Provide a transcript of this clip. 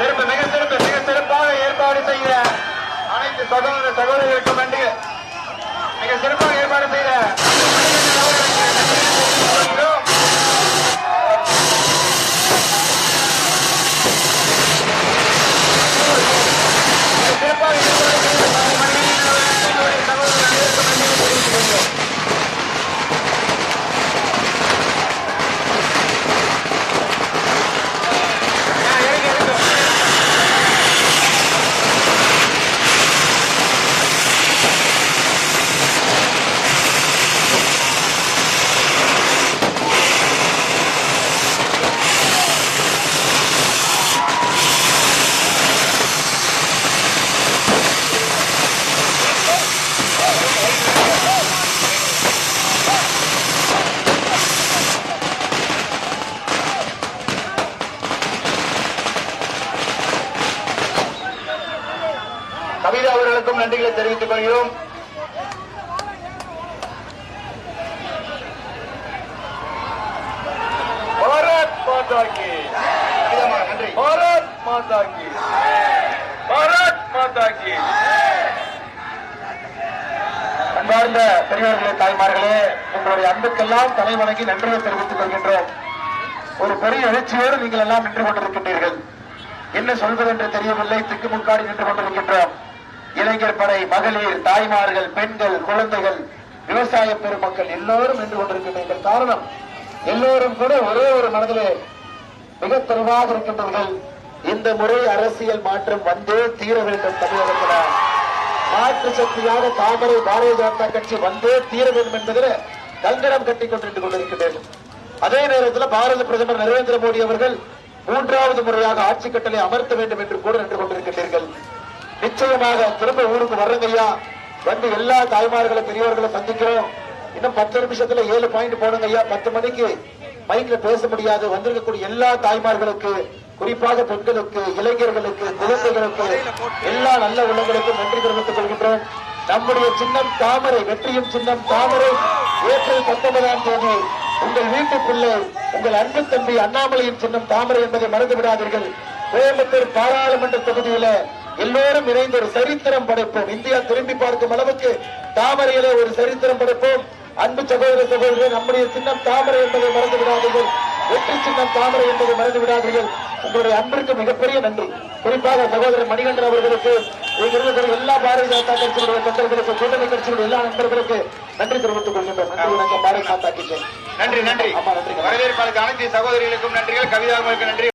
சிறப்பு மிக சிறப்பு மிக சிறப்பாக ஏற்பாடு செய்கிற அனைத்து சகோதர சகோதரிகளுக்கும் நன்றி. மிக சிறப்பாக ஏற்பாடு செய்த மிக சிறப்பாக ஏற்பாடு செய்த சகோதர சகோதரிகளுக்கும் நன்றி தெரிவித்துக் கொள்கிறோம் ஆ, இறங்கி, இறங்கு. கவிதா அவர்களுக்கும் நன்றிகளை தெரிவித்துக் கொள்கிறோம். பாரத் மாதா கி. நன்றி. பாரத் மாதா கி. பாரத் மாதா கி. அன்பார்ந்த பெரியவர்களே தாய்மார்களே உங்களுடைய அன்புக்கெல்லாம் தலை வணங்கி நன்றியை தெரிவித்துக் கொள்கின்றோம். ஒரு பெரிய எழுச்சியோடு நீங்கள் எல்லாம் நின்று கொண்டிருக்கின்றீர்கள். என்ன சொல்வது என்று தெரியவில்லை திக்குமுக்காடி நின்று கொண்டிருக்கின்றோம். இளைஞர் படை மகளிர் தாய்மார்கள் பெண்கள் குழந்தைகள் விவசாய பெருமக்கள் எல்லோரும் நின்று கொண்டிருக்கின்ற காரணம் எல்லோரும் கூட ஒரே ஒரு மனதிலே மிக தெளிவாக இருக்கின்றீர்கள். இந்த முறை அரசியல் மாற்றம் வந்தே தீர வேண்டும் தமிழகத்தில். மாற்று சக்தியாக தாமரை பாரதிய ஜனதா கட்சி வந்தே தீர வேண்டும் என்பதில் கங்கணம் கட்டிக் கொண்டிருந்து கொண்டிருக்கின்றனர் அதே நேரத்தில் பாரத பிரதமர் நரேந்திர மோடி அவர்கள் மூன்றாவது முறையாக ஆட்சி கட்டளை அமர்த்த வேண்டும் என்று கூட நின்று கொண்டிருக்கின்றீர்கள். நிச்சயமாக திரும்ப ஊருக்கு வர்றங்க ஐயா வந்து எல்லா தாய்மார்களை பெரியவர்களை சந்திக்கிறோம். இன்னும் பத்து நிமிஷத்துல ஏழு பாயிண்ட் போடுங்க ஐயா பத்து மணிக்கு மைக்ல பேச முடியாது. வந்திருக்கக்கூடிய எல்லா தாய்மார்களுக்கு குறிப்பாக பெண்களுக்கு இளைஞர்களுக்கு குழந்தைகளுக்கு எல்லா நல்ல உள்ளங்களுக்கும் நன்றி தெரிவித்துக் கொள்கின்றோம். நம்முடைய சின்னம் தாமரை வெற்றியும் சின்னம் தாமரை ஏப்ரல் பத்தொன்பதாம் தேதி உங்கள் வீட்டுக்குள்ளே உங்கள் அன்பு தம்பி அண்ணாமலையின் சின்னம் தாமரை என்பதை மறந்து விடாதீர்கள். கோயம்புத்தூர் பாராளுமன்ற தொகுதியில எல்லோரும் இணைந்து ஒரு சரித்திரம் படைப்போம். இந்தியா திரும்பி பார்க்கும் அளவுக்கு தாமரையிலே ஒரு சரித்திரம் படைப்போம். அன்பு சகோதர சகோதரர் நம்முடைய சின்னம் தாமரை என்பதை மறந்து விடாதீர்கள். வெற்றி சின்னம் தாமரை என்பதை மறந்து விடாதீர்கள். உங்களுடைய அன்பிற்கு மிகப்பெரிய நன்றி. குறிப்பாக சகோதரர் மணிகண்டன் அவர்களுக்கு இருக்கிற எல்லா பாரதிய ஜனதா கட்சியுடைய தொண்டர்களுக்கு கூட்டணி கட்சியுடைய எல்லா நண்பர்களுக்கு நன்றி தெரிவித்துக் கொள்கின்றோம். நன்றி வணக்கம். பாரதிய மாதா கி ஜெய். நன்றி. நன்றி வரவேற்பாளருக்கு அனைத்து சகோதரிகளுக்கும் நன்றிகள். கவிதாவுக்கு நன்றி.